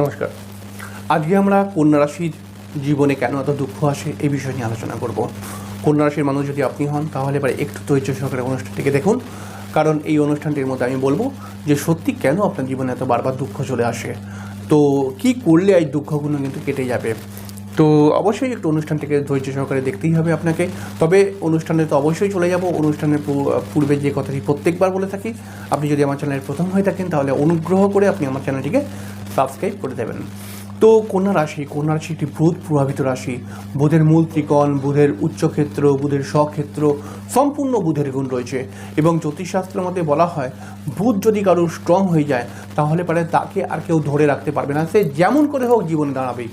নমস্কার। আজকে আমরা কন্যা রাশির জীবনে কেন এত দুঃখ আসে এই বিষয় নিয়ে আলোচনা করব। কন্যা রাশির মানুষ যদি আপনি হন, তাহলে এবার একটু ধৈর্য সহকারে অনুষ্ঠানটিকে দেখুন। কারণ এই অনুষ্ঠানটির মধ্যে আমি বলব যে সত্যি কেন আপনার জীবনে এত বারবার দুঃখ চলে আসে? তো কি করলে এই দুঃখগুলো কিন্তু কেটে যাবে? তো অবশ্যই একটু অনুষ্ঠানটিকে ধৈর্য সহকারে দেখতেই হবে আপনাকে। তবে অনুষ্ঠানে তো অবশ্যই চলে যাব। অনুষ্ঠানের পূর্বে যে কথাটি প্রত্যেকবার বলে থাকি, আপনি যদি আমার চ্যানেলের প্রথম হয়ে থাকেন, তাহলে অনুগ্রহ করে আপনি আমার চ্যানেলটিকে সাবস্ক্রাইব করে দেবেন। তো কন্যা রাশি কন্যা রাশি একটি বুধ প্রভাবিত রাশি। বুধের মূল ত্রিকোণ, বুধের উচ্চক্ষেত্র, বুধের স্বক্ষেত্র সম্পূর্ণ বুধের গুণ রয়েছে। এবং জ্যোতিষশাস্ত্রের মধ্যে বলা হয়, বুধ যদি কারও স্ট্রং হয়ে যায়, তাহলে পারে তাকে আর কেউ ধরে রাখতে পারবে না। সে যেমন করে হোক জীবন দাঁড়াবে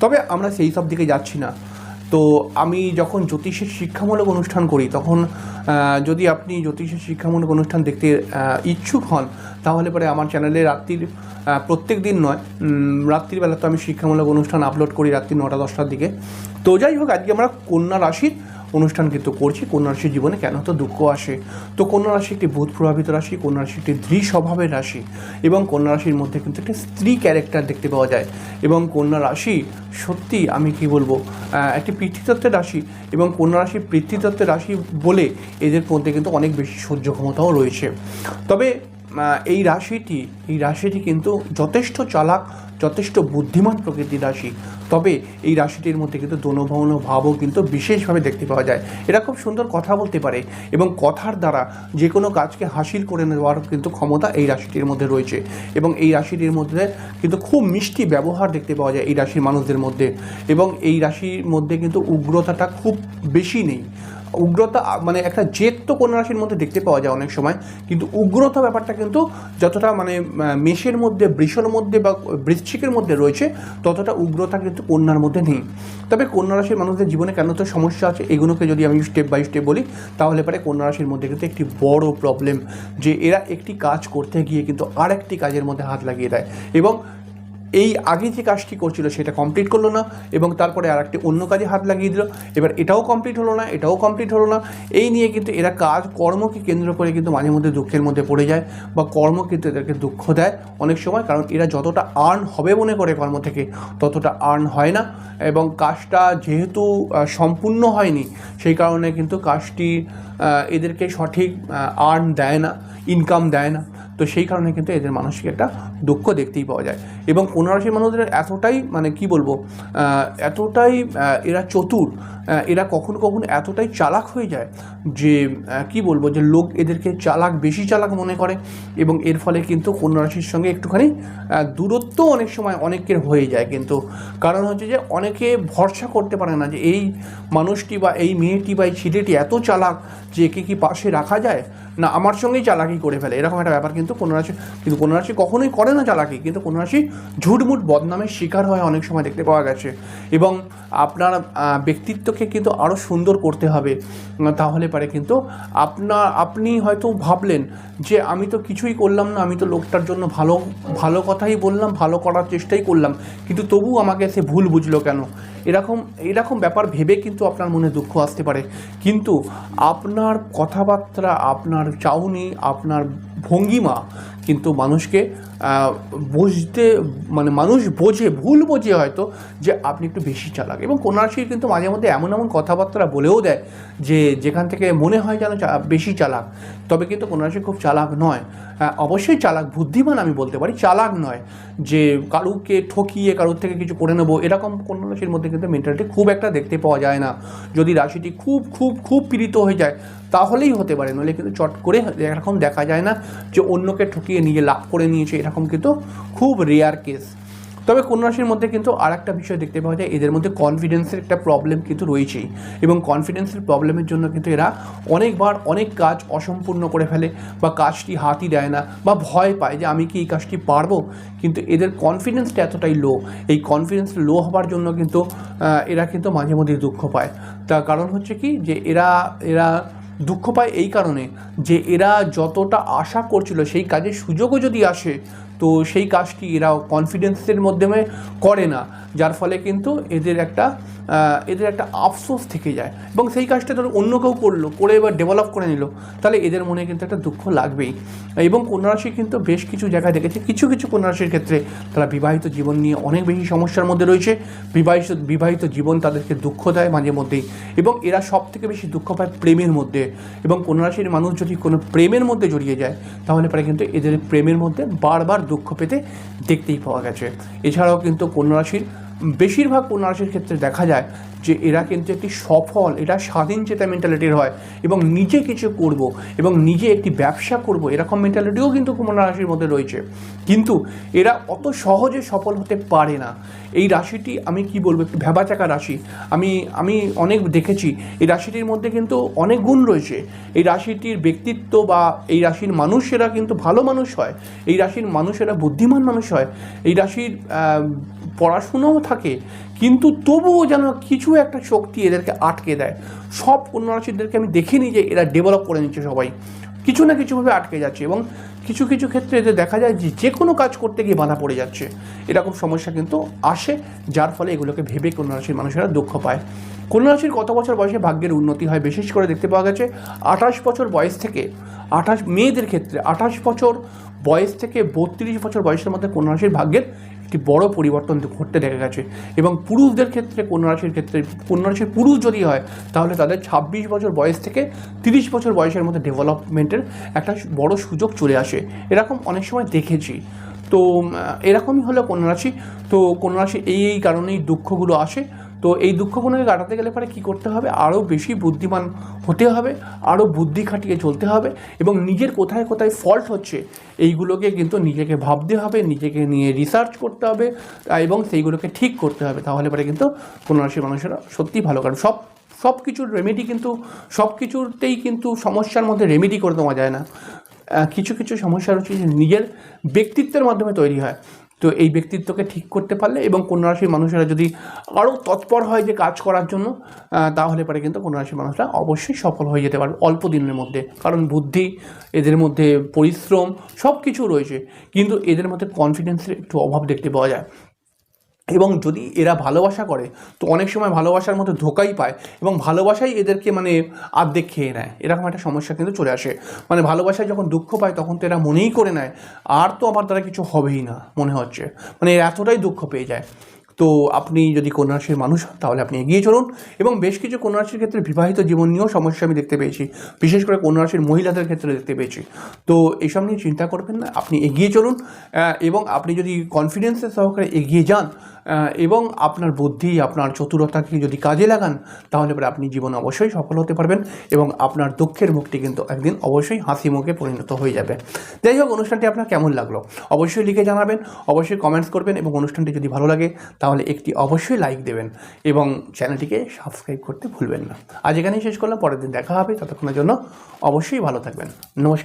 তবে আমরা সেই সব দিকে যাচ্ছি না। তো আমি যখন জ্যোতিষের শিক্ষামূলক অনুষ্ঠান করি, তখন যদি আপনি জ্যোতিষের শিক্ষামূলক অনুষ্ঠান দেখতে ইচ্ছুক হন, তাহলে পরে আমার চ্যানেলে রাত্রির প্রত্যেক দিন নয় রাত্রিবেলা তো আমি শিক্ষামূলক অনুষ্ঠান আপলোড করি রাত্রি নটা দশটার দিকে। তো যাই হোক, আজকে আমরা কন্যা রাশির অনুষ্ঠান কিন্তু করছি, কন্যা রাশির জীবনে কেন তো দুঃখ আসে। তো কন্যা রাশি একটি ভূত প্রভাবিত রাশি, কন্যা রাশি একটি ধৃ স্বভাবের রাশি এবং কন্যা রাশির মধ্যে কিন্তু একটি স্ত্রী ক্যারেক্টার দেখতে পাওয়া যায় এবং কন্যা রাশি সত্যি আমি কি বলব একটি পৃথিতত্ত্বের রাশি এবং কন্যা রাশি পৃথিতত্ত্বের রাশি বলে এদের মধ্যে কিন্তু অনেক বেশি সহ্য ক্ষমতাও রয়েছে। তবে এই রাশিটি এই রাশিটি কিন্তু যথেষ্ট চালাক, যথেষ্ট বুদ্ধিমান প্রকৃতির রাশি। তবে এই রাশিটির মধ্যে কিন্তু দোনভবন ভাবও কিন্তু বিশেষভাবে দেখতে পাওয়া যায়। এরা খুব সুন্দর কথা বলতে পারে এবং কথার দ্বারা যে কোনো কাজকে হাসিল করে নেওয়ার কিন্তু ক্ষমতা এই রাশিটির মধ্যে রয়েছে। এবং এই রাশিটির মধ্যে কিন্তু খুব মিষ্টি ব্যবহার দেখতে পাওয়া যায় এই রাশির মানুষদের মধ্যে। এবং এই রাশির মধ্যে কিন্তু উগ্রতাটা খুব বেশি নেই। উগ্রতা মানে একটা জেদ তো কন্যা রাশির মধ্যে দেখতে পাওয়া যায় অনেক সময়। কিন্তু উগ্রতা ব্যাপারটা কিন্তু যতটা মানে মেষের মধ্যে, বৃষর মধ্যে বা বৃশ্চিকের মধ্যে রয়েছে, ততটা উগ্রতা কিন্তু কন্যার মধ্যে নেই। তবে কন্যা রাশির মানুষদের জীবনে কেন তো সমস্যা আছে, এগুলোকে যদি আমি স্টেপ বাই স্টেপ বলি, তাহলে পরে কন্যা রাশির মধ্যে কিন্তু একটি বড় প্রবলেম যে এরা একটি কাজ করতে গিয়ে কিন্তু আর একটি কাজের মধ্যে হাত লাগিয়ে দেয়। এবং এই আগে যে কাজটি করছিল সেটা কমপ্লিট করল না এবং তারপরে আর একটি অন্য কাজে হাত লাগিয়ে দিল। এবার এটাও কমপ্লিট হলো না, এটাও কমপ্লিট হলো না। এই নিয়ে কিন্তু এরা কাজ, কর্মকে কেন্দ্র করে কিন্তু মাঝে মধ্যে দুঃখের মধ্যে পড়ে যায় বা কর্ম কিন্তু এদেরকে দুঃখ দেয় অনেক সময়, কারণ এরা যতটা আর্ন হবে মনে করে কর্ম থেকে, ততটা আর্ন হয় না। এবং কাজটা যেহেতু সম্পূর্ণ হয়নি, সেই কারণে কিন্তু কাজটি এদেরকে সঠিক আর্ন দেয় না ইনকাম দেয় না। তো সেই কারণে কিন্তু এদের মানসিক একটা দুঃখ দেখতেই পাওয়া যায়। এবং কন্যা রাশির মানুষদের এতটাই মানে কি বলব এতটাই এরা চতুর এরা কখনো কখনো এতটাই চালাক হয়ে যায় যে কি বলব, যে লোক এদেরকে চালাক, বেশি চালাক মনে করে এবং এর ফলে কিন্তু কন্যা রাশির সঙ্গে একটুখানি দূরত্ব অনেক সময় অনেকের হয়ে যায় কিন্তু। কারণ হচ্ছে যে অনেকে ভরসা করতে পারে না যে এই মানুষটি বা এই মেয়েটি বা এই ছেলেটি এত চালাক যে একে কি পাশে রাখা যায়? না, আমার সঙ্গেই চালাকি করে ফেলে। এরকম একটা ব্যাপার কিন্তু কোনো রাশি কিন্তু কোনো রাশি কখনোই করে না চালাকি, কিন্তু কোনো রাশি ঝুটমুট বদনামের শিকার হয় অনেক সময় দেখতে পাওয়া গেছে। এবং আপনার ব্যক্তিত্বকে কিন্তু আরও সুন্দর করতে হবে। তাহলে পারে কিন্তু আপনার, আপনি হয়তো ভাবলেন যে, আমি তো কিছুই করলাম না, আমি তো লোকটার জন্য ভালো ভালো কথাই বললাম, ভালো করার চেষ্টাই করলাম। কিন্তু তবু আমাকে সে ভুল বুঝলো কেন? এরকম এরকম ব্যাপার ভেবে কিন্তু আপনার মনে দুঃখ আসতে পারে। কিন্তু আপনার কথাবার্তা, আপনার চাউনি, আপনার ভঙ্গিমা কিন্তু মানুষকে বুঝতে মানে মানুষ বোঝে, ভুল বোঝে হয়তো যে আপনি একটু বেশি চালাক। এবং কন্যারাশির কিন্তু মাঝে মধ্যে এমন এমন কথাবার্তা বলেও দেয় যে যেখান থেকে মনে হয় যেন বেশি চালাক। তবে কিন্তু কন্যারাশি খুব চালাক নয়। অবশ্যই চালাক, বুদ্ধিমান আমি বলতে পারি, চালাক নয় যে কারুকে ঠকিয়ে কারুর থেকে কিছু করে নেব। এরকম কন্যা রাশির মধ্যে কিন্তু মেন্টালিটি খুব একটা দেখতে পাওয়া যায় না। যদি রাশিটি খুব খুব খুব পীড়িত হয়ে যায় তাহলেই হতে পারে, নইলে কিন্তু চট করে এরকম দেখা যায় না যে অন্যকে ঠকিয়ে নিজে লাভ করে নিয়েছে, এরকম কিন্তু খুব রেয়ার কেস তবে কন্যা রাশির মধ্যে কিন্তু আর একটা বিষয় দেখতে পাওয়া যায়, এদের মধ্যে কনফিডেন্সের একটা প্রবলেম কিন্তু রয়েছেই। এবং কনফিডেন্সের প্রবলেমের জন্য কিন্তু এরা অনেকবার অনেক কাজ অসম্পূর্ণ করে ফেলে বা কাজটি হাতই দেয় না বা ভয় পায় যে আমি কি এই কাজটি পারব? কিন্তু এদের কনফিডেন্সটা এতটাই লো এই কনফিডেন্স লো হওয়ার জন্য কিন্তু এরা কিন্তু মাঝে মধ্যে দুঃখ পায়। তার কারণ হচ্ছে কি যে এরা এরা দুঃখ পায় এই কারণে যে এরা যতটা আশা করছিল সেই কাজের সুযোগও যদি আসে, তো সেই কাজটি এরা কনফিডেন্সের মাধ্যমে করে না। যার ফলে কিন্তু এদের একটা এদের একটা আফসোস থেকে যায়। এবং সেই কাজটা ধরো অন্য কেউ করল, করে এবার ডেভেলপ করে নিল, তাহলে এদের মনে কিন্তু একটা দুঃখ লাগবেই। এবং কন্যারাশি কিন্তু বেশ কিছু জায়গায় দেখেছে, কিছু কিছু কন্যারাশির ক্ষেত্রে তারা বিবাহিত জীবন নিয়ে অনেক বেশি সমস্যার মধ্যে রয়েছে। বিবাহিত বিবাহিত জীবন তাদেরকে দুঃখ দেয় মাঝে মধ্যেই, এবং এরা সব থেকে বেশি দুঃখ পায় প্রেমের মধ্যে। এবং কন্যারাশির মানুষ যদি কোনো প্রেমের মধ্যে জড়িয়ে যায়, তাহলে পরে কিন্তু এদের প্রেমের মধ্যে বারবার দুঃখ পেতে দেখতেই পাওয়া গেছে। এছাড়াও কিন্তু কন্যারাশির বেশিরভাগ কন্যারাশির ক্ষেত্রে দেখা যায় যে এরা কিন্তু একটি সফল, এরা স্বাধীন চেতা মেন্টালিটির হয় এবং নিজে কিছু করব এবং নিজে একটি ব্যবসা করব, এরকম মেন্টালিটিও কিন্তু কন্যা রাশির মধ্যে রয়েছে। কিন্তু এরা অত সহজে সফল হতে পারে না। এই রাশিটি আমি কি বলব, একটি ভ্যাবাচাকা রাশি। আমি আমি অনেক দেখেছি, এই রাশিটির মধ্যে কিন্তু অনেক গুণ রয়েছে। এই রাশিটির ব্যক্তিত্ব বা এই রাশির মানুষেরা কিন্তু ভালো মানুষ হয়, এই রাশির মানুষেরা বুদ্ধিমান মানুষ হয়, এই রাশির পড়াশুনোও থাকে কিন্তু তবুও যেন কিছু একটা শক্তি এদেরকে আটকে দেয়। সব কন্যা রাশিদেরকে আমি দেখিনি যে এরা ডেভেলপ করে নিচ্ছে সবাই। কিছু না কিছুভাবে আটকে যাচ্ছে এবং কিছু কিছু ক্ষেত্রে এতে দেখা যায় যে যে কোনো কাজ করতে গিয়ে বাধা পড়ে যাচ্ছে। এরকম সমস্যা কিন্তু আসে, যার ফলে এগুলোকে ভেবে কন্যা রাশির মানুষেরা দুঃখ পায়। কন্যা রাশির কত বছর বয়সে ভাগ্যের উন্নতি হয় বিশেষ করে দেখতে পাওয়া গেছে, আঠাশ বছর বয়স থেকে, আঠাশ, মেয়েদের ক্ষেত্রে আঠাশ বছর বয়স থেকে বত্রিশ বছর বয়সের মধ্যে কন্যা রাশির ভাগ্যের একটি বড় পরিবর্তন ঘটতে দেখা গেছে। এবং পুরুষদের ক্ষেত্রে কন্যা রাশির ক্ষেত্রে কন্যা রাশির পুরুষ যদি হয়, তাহলে তাদের ছাব্বিশ বছর বয়স থেকে তিরিশ বছর বয়সের মধ্যে ডেভেলপমেন্টের একটা বড় সুযোগ চলে আসে। এরকম অনেক সময় দেখেছি। তো এরকমই হলো রাশি তো রাশি এই এই কারণেই দুঃখগুলো আসে। তো, এই দুঃখগুলোকে কাটাতে গেলে পরে কী করতে হবে? আরও বেশি বুদ্ধিমান হতে হবে আরও বুদ্ধি খাটিয়ে চলতে হবে এবং নিজের কোথায় কোথায় ফল্ট হচ্ছে, এইগুলোকে কিন্তু নিজেকে ভাবতে হবে, নিজেকে নিয়ে রিসার্চ করতে হবে এবং সেইগুলোকে ঠিক করতে হবে। তাহলে পরে কিন্তু কোনো রাশির মানুষেরা সত্যিই ভালো কারণ। সব সব কিছুর রেমেডি কিন্তু সব কিছুতেই কিন্তু সমস্যার মধ্যে রেমেডি করে দেওয়া যায় না। কিছু কিছু সমস্যা রয়েছে যে নিজের ব্যক্তিত্বের মাধ্যমে তৈরি হয়। তো এই ব্যক্তিত্বকে ঠিক করতে পারলে এবং কন্যা রাশির মানুষেরা যদি আরও তৎপর হয় যে কাজ করার জন্য তাহলে পরে কিন্তু কন্যা রাশির মানুষরা অবশ্যই সফল হয়ে যেতে পারবে অল্প দিনের মধ্যে। কারণ বুদ্ধি, এদের মধ্যে পরিশ্রম সব কিছু রয়েছে। কিন্তু এদের মধ্যে কনফিডেন্সের একটু অভাব দেখতে পাওয়া যায়। এবং যদি এরা ভালোবাসা করে, তো অনেক সময় ভালোবাসার মতো ধোকাই পায় এবং ভালোবাসাই এদেরকে মানে আর্ধেক খেয়ে নেয়। এরকম একটা সমস্যা কিন্তু চলে আসে। মানে ভালোবাসায় যখন দুঃখ পায়, তখন তো এরা মনেই করে নেয়। আর তো আমার দ্বারা কিছু হবেই না, মনে হচ্ছে। মানে এরা এতটাই দুঃখ পেয়ে যায়। তো আপনি যদি কন্যারাশির মানুষ তাহলে আপনি এগিয়ে চলুন। এবং বেশ কিছু কন্যারাশির ক্ষেত্রে বিবাহিত জীবন নিয়েও সমস্যা আমি দেখতে পেয়েছি। বিশেষ করে কন্যারাশির মহিলাদের ক্ষেত্রে দেখতে পেয়েছি। তো এইসব নিয়ে চিন্তা করবেন না, আপনি এগিয়ে চলুন। এবং আপনি যদি কনফিডেন্সের সহকারে এগিয়ে যান এবং আপনার বুদ্ধি, আপনার চতুরতাকে যদি কাজে লাগান, তাহলে পরে আপনি জীবনে অবশ্যই সফল হতে পারবেন এবং আপনার দুঃখের মুখটি কিন্তু একদিন অবশ্যই হাসি মুখে পরিণত হয়ে যাবে। যাই হোক, অনুষ্ঠানটি আপনার কেমন লাগল? অবশ্যই লিখে জানাবেন, অবশ্যই কমেন্টস করবেন এবং অনুষ্ঠানটি যদি ভালো লাগে তাহলে একটি অবশ্যই লাইক দেবেন এবং চ্যানেলটিকে সাবস্ক্রাইব করতে ভুলবেন না। আজ এখানেই শেষ করলাম, পরের দিন দেখা হবে, ততক্ষণের জন্য অবশ্যই ভালো থাকবেন। নমস্কার।